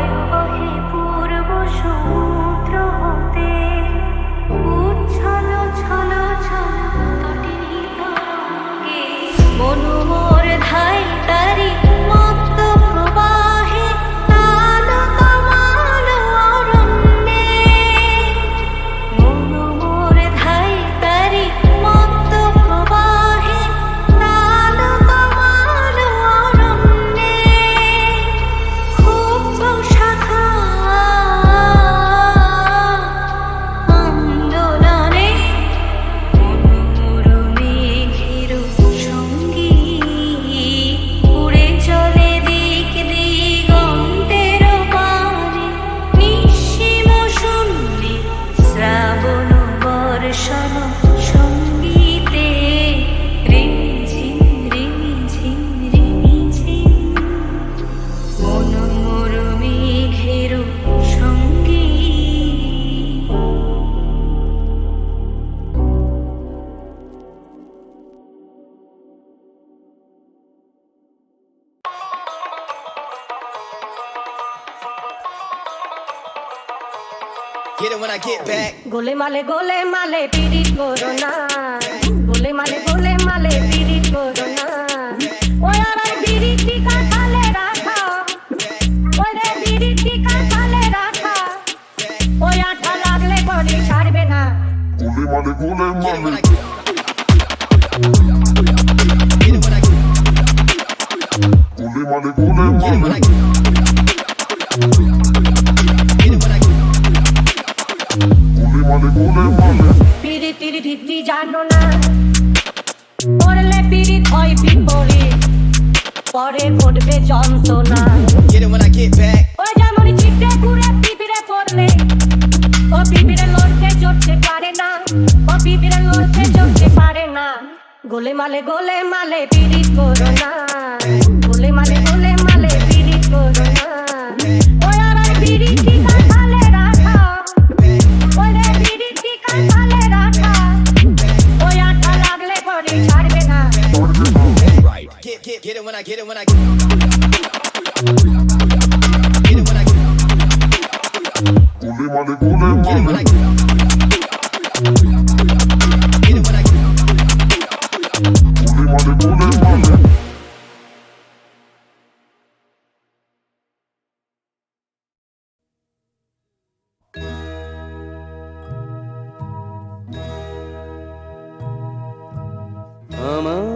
বায়ু বহে পূর্ব সমুদ্র হতে। গোলে মালে গোলে মালে পিড়ি করো না গোলে মালে গোলে মালে পিড়ি করো না ওই আর বিড়ি রাখা। ওই বিড়ি টিকা খালে রাখা। ওই আঠা লাগলে পরে ছাড়বে না। গোলে মানে গুলে মানে পিড়ি তিরি ভিত্তি জানো না। পড়লে পিড়ি হয় বিপরী পরে ঘটবে যন্ত্রণা। ওই যেমন চিটে ঘুরে পিপিরে পড়লে, ও পিপিরে লড়তে চড়তে পারে না। ও পিপিরে লড়তে চড়তে পারে না। গোলে মালে গোলে মালে পিড়ি করো না। I get it when I get it when I get it. Get it when I get it.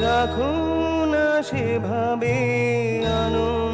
রাখুন সেভাবে আনো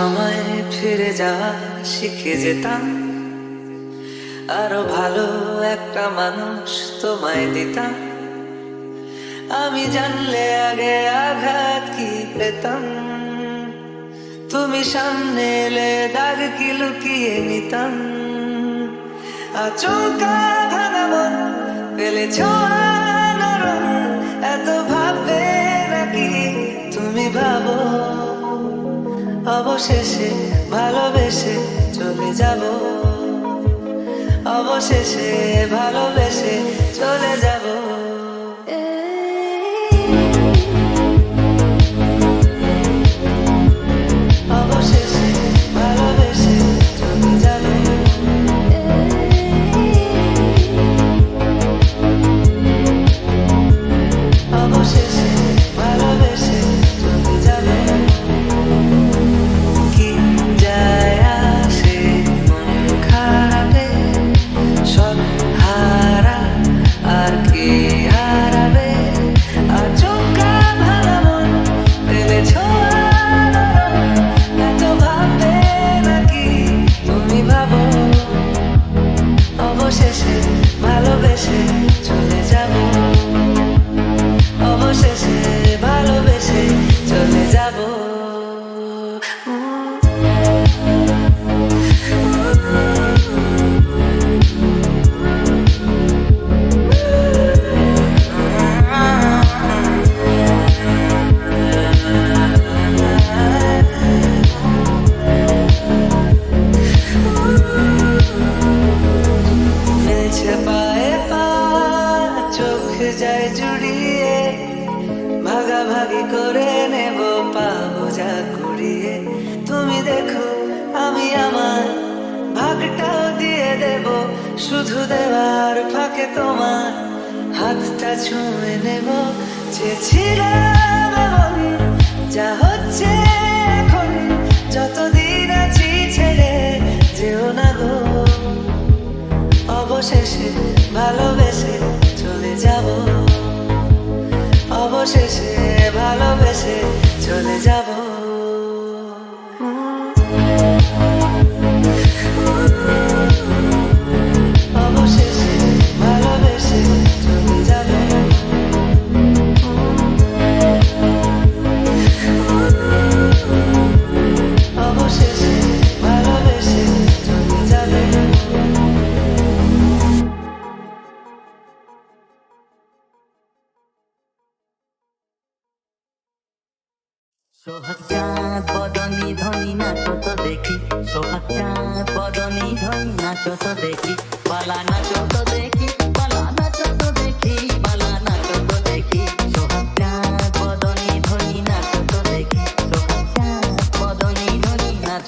সময়ে ফিরে যাওয়া শিখে যেতাম। আরও ভালো একটা মানুষ তোমায় দিতাম। আমি জানলে আগে আঘাত কি পেতাম? তুমি সামনে এলে দাগ কি লুকিয়ে নিতাম? আচমকা ভাঙা মন পেলে এত ভাববে নাকি তুমি ভাবো? অবশেষে ভালোবেসে চলে যাব। অবশেষে ভালোবেসে চলে যাব।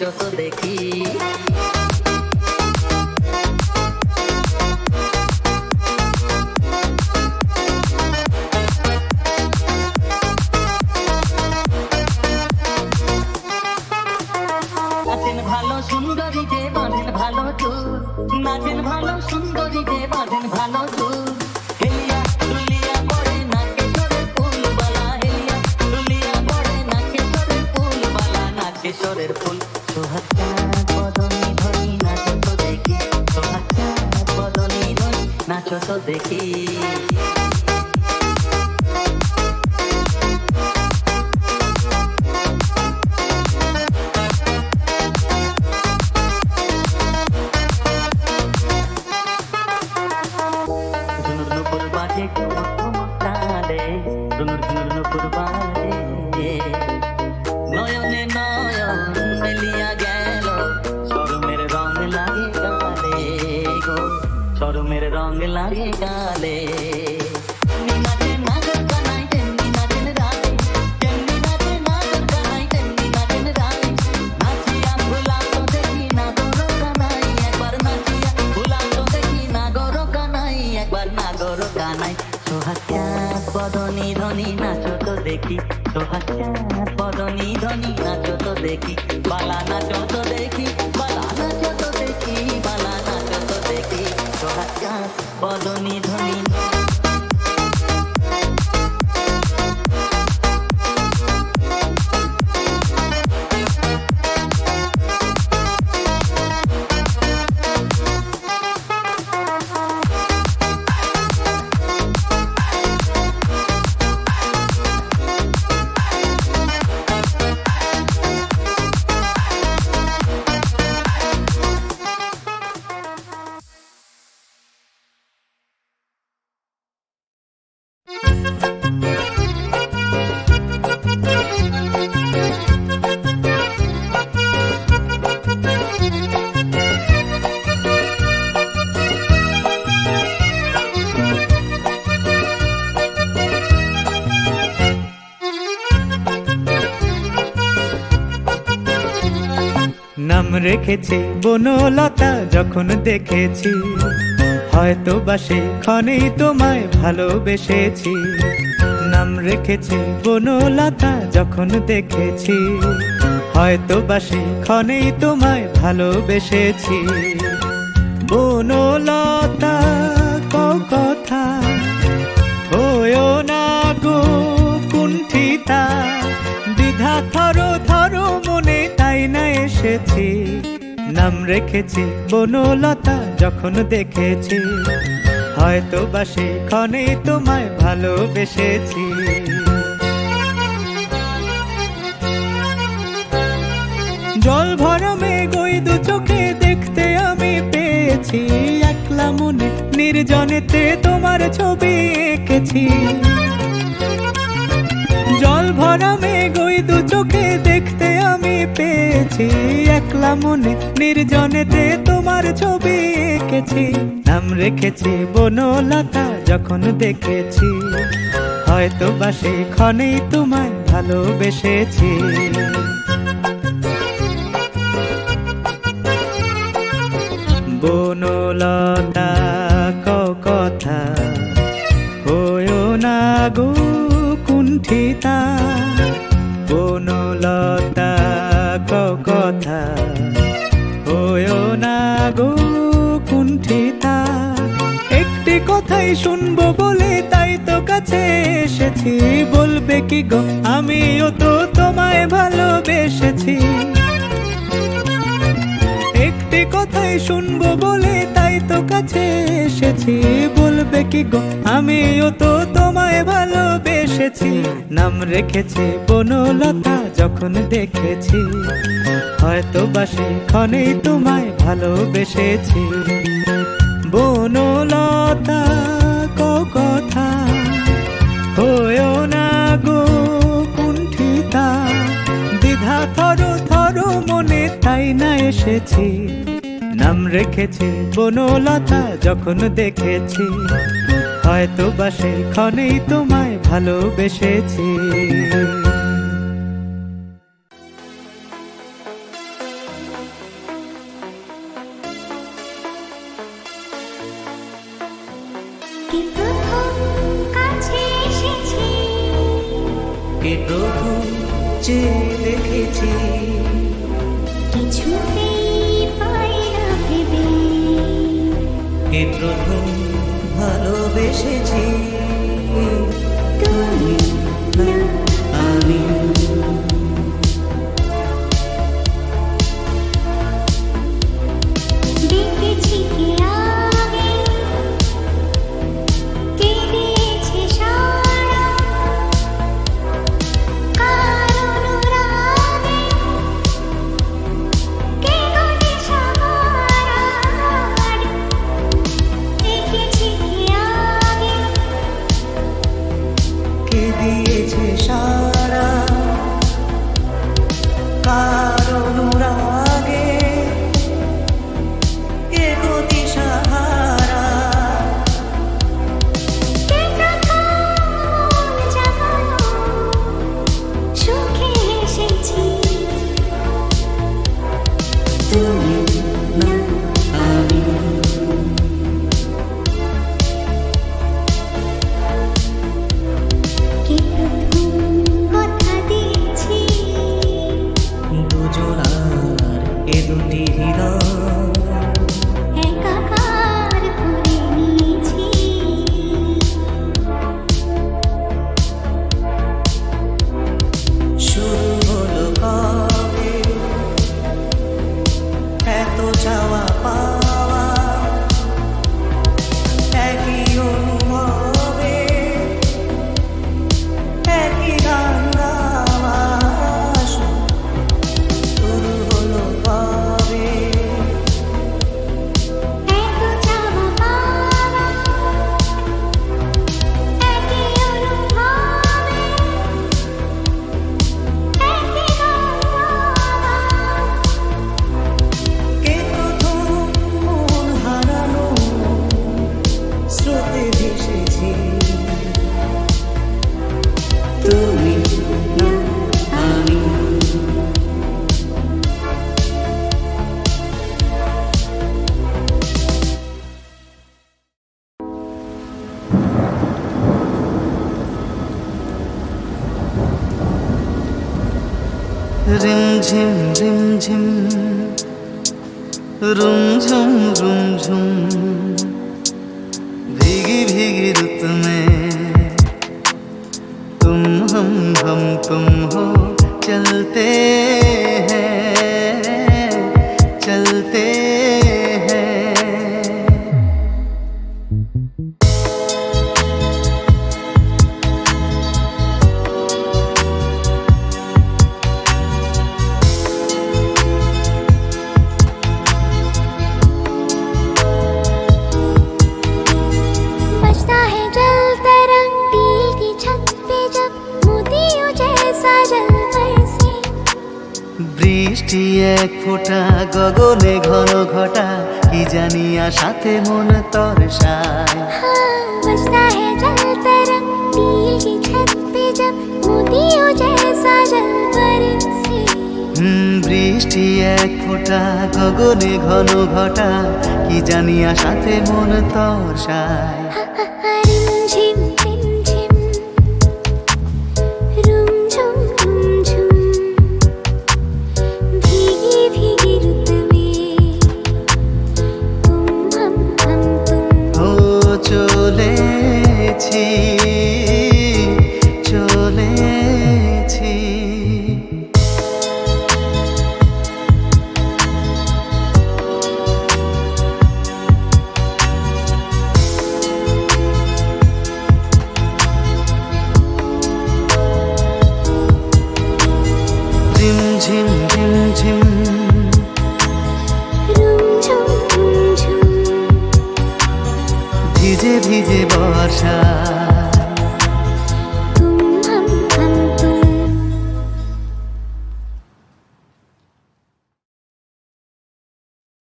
যত দেখি রাগে গালে রেখেছি বনলতা যখন দেখেছি, হয়তো বা ক্ষণেই তোমায় ভালোবেসেছি। নাম রেখেছি, বনলতা যখন দেখেছি, হয়তো বা ক্ষণেই তোমায় ভালোবেসেছি। বনলতা কথা, হয়েও না গো কুণ্ঠিতা, দ্বিধা থর থর মনে তাই না এসেছি। নাম রেখেছি বনলতা যখন দেখেছি। হয়তো বা ক্ষণে তোমায় ভালোবেসেছি। জল ভরা মেঘ ওই দু চোখে দেখতে আমি পেয়েছি। একলা মনে নির্জনেতে তোমার ছবি এঁকেছি। জল ভরা মেঘ ওই দু চোখে দেখতে আমি পেয়েছি। একলা মনে নির্জনেতে তোমার ছবি এঁকেছি। নাম রেখেছি বনলতা যখন দেখেছি। হয়তো বা ক্ষণেই তোমায় ভালোবেসেছি। বনলতা কাছে এসেছি। বলবে কি গো? আমিও তো তোমায় ভালোবেসেছি। একটি কথাই শুনব বলে তাই তো কাছে এসেছি। বলবে কি গো? আমিও তো তোমায় ভালোবেসেছি। নাম রেখেছি বনলতা যখন দেখেছি। হয়তো বাসে ক্ষণেই তোমায় ভালোবেসেছি। বনলতা এসেছি নাম রেখেছি বনলতা যখন দেখেছি। হয়তো বা ক্ষণেই তোমায় ভালোবেসেছি। এ প্রভু ভালোবেসেছি। তুমি to